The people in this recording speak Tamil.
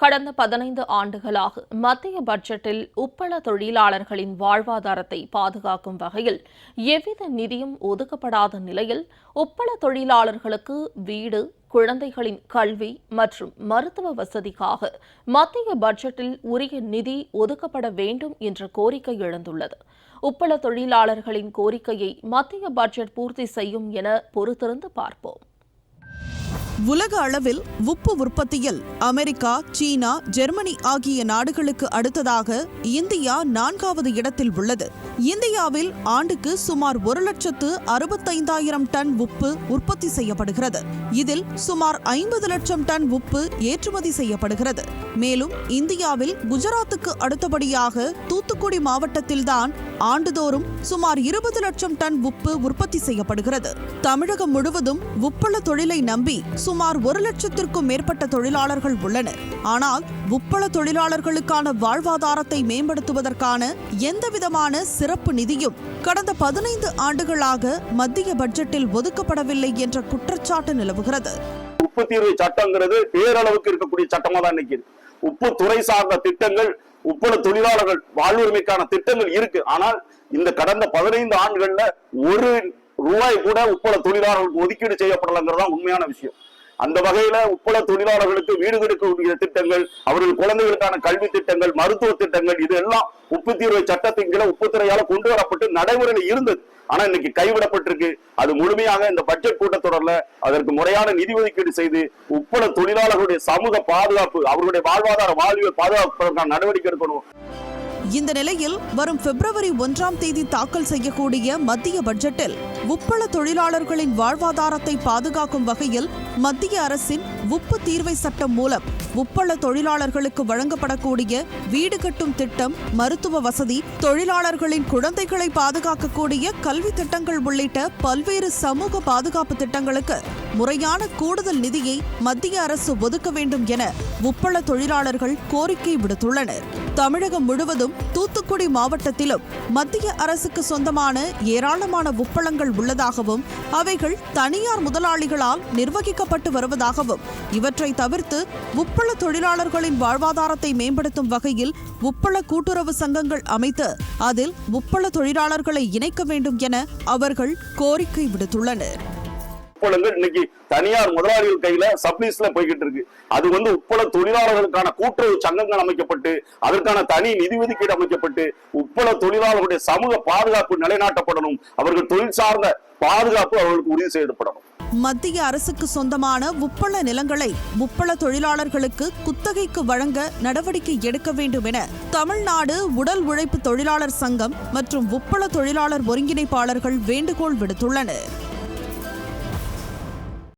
கடந்த பதினைந்து ஆண்டுகளாக மத்திய பட்ஜெட்டில் உப்பள தொழிலாளர்களின் வாழ்வாதாரத்தை பாதுகாக்கும் வகையில் எவ்வித நிதியும் ஒதுக்கப்படாத நிலையில் உப்பள தொழிலாளர்களுக்கு வீடு குழந்தைகளின் கல்வி மற்றும் மருத்துவ வசதிக்காக மத்திய பட்ஜெட்டில் உரிய நிதி ஒதுக்கப்பட வேண்டும் என்ற கோரிக்கை எழுந்துள்ளது. உப்பள தொழிலாளர்களின் கோரிக்கையை மத்திய பட்ஜெட் பூர்த்தி செய்யும் என பொறுத்திருந்து பார்ப்போம். உலக அளவில் உப்பு உற்பத்தியில் அமெரிக்கா சீனா ஜெர்மனி ஆகிய நாடுகளுக்கு அடுத்ததாக இந்தியா நான்காவது இடத்தில் உள்ளது. இந்தியாவில் ஆண்டுக்கு சுமார் ஒரு லட்சத்து அறுபத்தைந்தாயிரம் டன் உப்பு உற்பத்தி செய்யப்படுகிறது. இதில் சுமார் ஐம்பது லட்சம் டன் உப்பு ஏற்றுமதி செய்யப்படுகிறது. மேலும் இந்தியாவில் குஜராத்துக்கு அடுத்தபடியாக தூத்துக்குடி மாவட்டத்தில்தான் ஆண்டுதோறும் சுமார் இருபது லட்சம் டன் உப்பு உற்பத்தி செய்யப்படுகிறது. தமிழகம் முழுவதும் உப்பள தொழிலை நம்பி சுமார் ஒரு லட்சத்திற்கும் மேற்பட்ட தொழிலாளர்கள் உள்ளனர். ஆனால் உப்பள தொழிலாளர்களுக்கான வாழ்வாதாரத்தை மேம்படுத்துவதற்கான எந்தவிதமான சிறப்பு நிதியும் கடந்த பதினைந்து ஆண்டுகளாக மத்திய பட்ஜெட்டில் ஒதுக்கப்படவில்லை என்ற குற்றச்சாட்டு நிலவுகிறது. உப்பு தீர்வு சட்டங்கிறது பேரளவுக்கு இருக்கக்கூடிய சட்டமா தான் நிக்குது. உப்பு துறை சார்ந்த திட்டங்கள் உப்பள தொழிலாளர்கள் வாழ்வுரிமைக்கான திட்டங்கள் இருக்கு. ஆனால் இந்த கடந்த பதினைந்து ஆண்டுகள்ல ஒரு ரூபாய் கூட உப்பள தொழிலாளர்களுக்கு ஒதுக்கீடு செய்யப்படலங்கிறது தான் உண்மையான விஷயம். அந்த வகையில உப்பள தொழிலாளர்களுக்கு வீடு கொடுக்கக்கூடிய திட்டங்கள் அவர்கள் குழந்தைகளுக்கான கல்வி திட்டங்கள் மருத்துவ திட்டங்கள் இது எல்லாம் உப்பு சட்டத்தின் கீழே உப்புத்துறையால கொண்டு வரப்பட்டு நடைமுறையில் இருந்தது. ஆனா இன்னைக்கு கைவிடப்பட்டிருக்கு. அது முழுமையாக இந்த பட்ஜெட் கூட்டத்தொடர்ல அதற்கு முறையான நிதி ஒதுக்கீடு செய்து உப்பள தொழிலாளர்களுடைய சமூக பாதுகாப்பு அவர்களுடைய வாழ்வாதார வாழ்வியல் பாதுகாப்பதற்கான நடவடிக்கை எடுக்கணும். இந்த நிலையில் வரும் பிப்ரவரி ஒன்றாம் தேதி தாக்கல் செய்யக்கூடிய மத்திய பட்ஜெட்டில் உப்பள தொழிலாளர்களின் வாழ்வாதாரத்தை பாதுகாக்கும் வகையில் மத்திய அரசின் உப்பு தீர்வை சட்டம் மூலம் உப்பள தொழிலாளர்களுக்கு வழங்கப்படக்கூடிய வீடு கட்டும் திட்டம் மருத்துவ வசதி தொழிலாளர்களின் குழந்தைகளை பாதுகாக்கக்கூடிய கல்வி திட்டங்கள் உள்ளிட்ட பல்வேறு சமூக பாதுகாப்பு திட்டங்களுக்கு முறையான கூடுதல் நிதியை மத்திய அரசு ஒதுக்க வேண்டும் என உப்பள தொழிலாளர்கள் கோரிக்கை விடுத்துள்ளனர். தமிழகம் முழுவதும் தூத்துக்குடி மாவட்டத்திலும் மத்திய அரசுக்கு சொந்தமான ஏராளமான உப்பளங்கள் உள்ளதாகவும் அவைகள் தனியார் முதலாளிகளால் நிர்வகிக்கப்பட்டு வருவதாகவும் இவற்றை தவிர்த்து உப்பள தொழிலாளர்களின் வாழ்வாதாரத்தை மேம்படுத்தும் வகையில் உப்பள கூட்டுறவு சங்கங்கள் அமைத்து அதில் உப்பள தொழிலாளர்களை இணைக்க வேண்டும் என அவர்கள் கோரிக்கை விடுத்துள்ளனர். உப்பளங்கள் இன்னைக்கு தனியார் முதலாளிகள் கையில சப்ளீஸ்ல போய்கிட்டு இருக்கு. அது வந்து உப்பள தொழிலாளர்களுக்கான கூட்டுறவு சங்கங்கள் அமைக்கப்பட்டு அதற்கான தனி நிதி ஒதுக்கீடு அமைக்கப்பட்டு உப்பள தொழிலாளர்களுடைய சமூக பாதுகாப்பு நிலைநாட்டப்படணும். அவர்கள் தொழில் சார்ந்த பாதுகாப்பு அவர்களுக்கு உறுதி செய்யப்படணும். மத்திய அரசுக்கு சொந்தமான உப்பள நிலங்களை உப்பள தொழிலாளர்களுக்கு குத்தகைக்கு வழங்க நடவடிக்கை எடுக்க வேண்டும் என தமிழ்நாடு உடல் உழைப்பு தொழிலாளர் சங்கம் மற்றும் உப்பள தொழிலாளர் ஒருங்கிணைப்பாளர்கள் வேண்டுகோள் விடுத்துள்ளனர்.